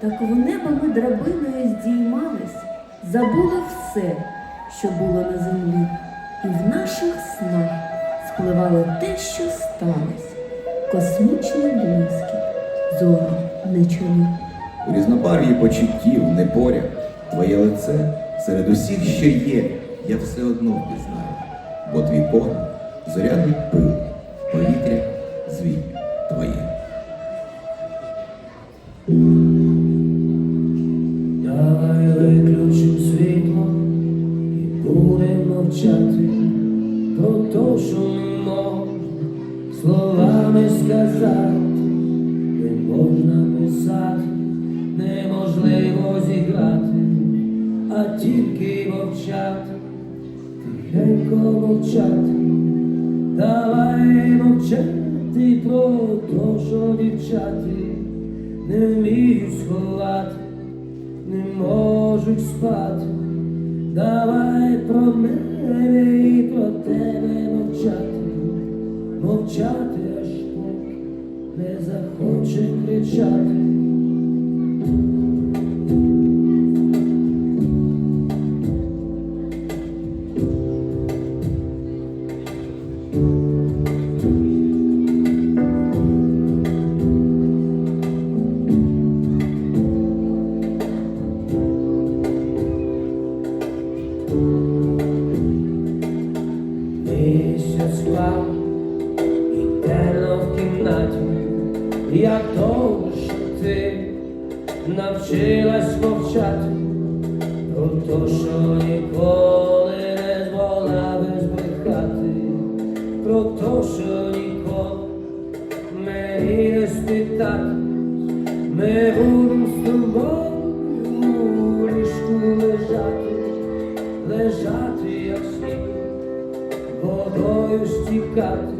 Так в небо ми драбиною здіймались, забули все, що було на землі, і в наших снах спливало те, що сталося, космічний блискіт, зору не чули. У різнобарві почуттів, не поряд, твоє лице серед усіх, що є, я все одно впізнаю, бо твій погляд зоряний пил, мовчати про те, що не можна словами сказати, не можна писати, неможливо зіграти, а тільки мовчати, тихенько мовчати, давай мовчати про те, що дівчати не вміють сховати не можуть спати. Давай про мене і про тебе мовчати, мовчати аж не захоче кричати. Кімнаті, як довго що ти навчилась мовчати. Про те, що ніколи не змогла би збрехати, про те, що ніколи мені не спитати, ми будемо з тобою у ліжку лежати, лежати, як сніг водою стікати,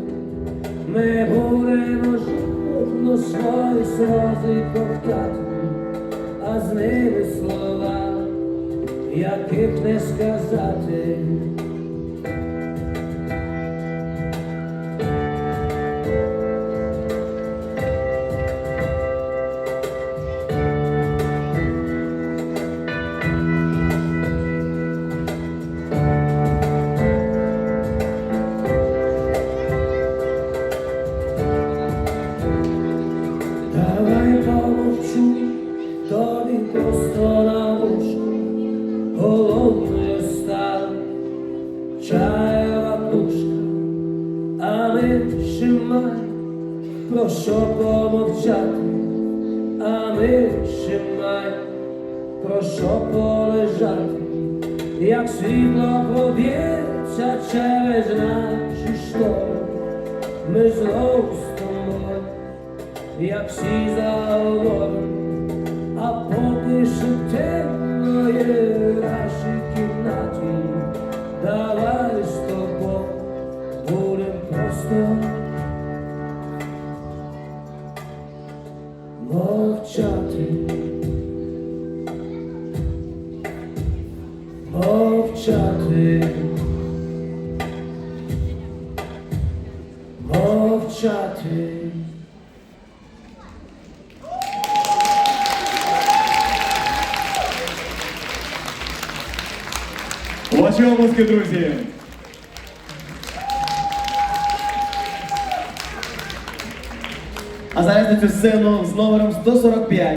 ми будемо жодно свої сльози ковтати, а з ними слова, яких не сказати. Давай помовчу, тобі просто на вушку, голодною стала чаєва пушка, а ми маємо про що помовчати, а ми маємо про що полежати, як світло поб'ється через наші штори, ми знову як всі заговоримо, а поки що темно є в нашій кімнаті, давай з тобою будем просто мовчати. Мовчати. Мовчати. Ваші обласки, друзі! А зараз на цю сцену з номером 145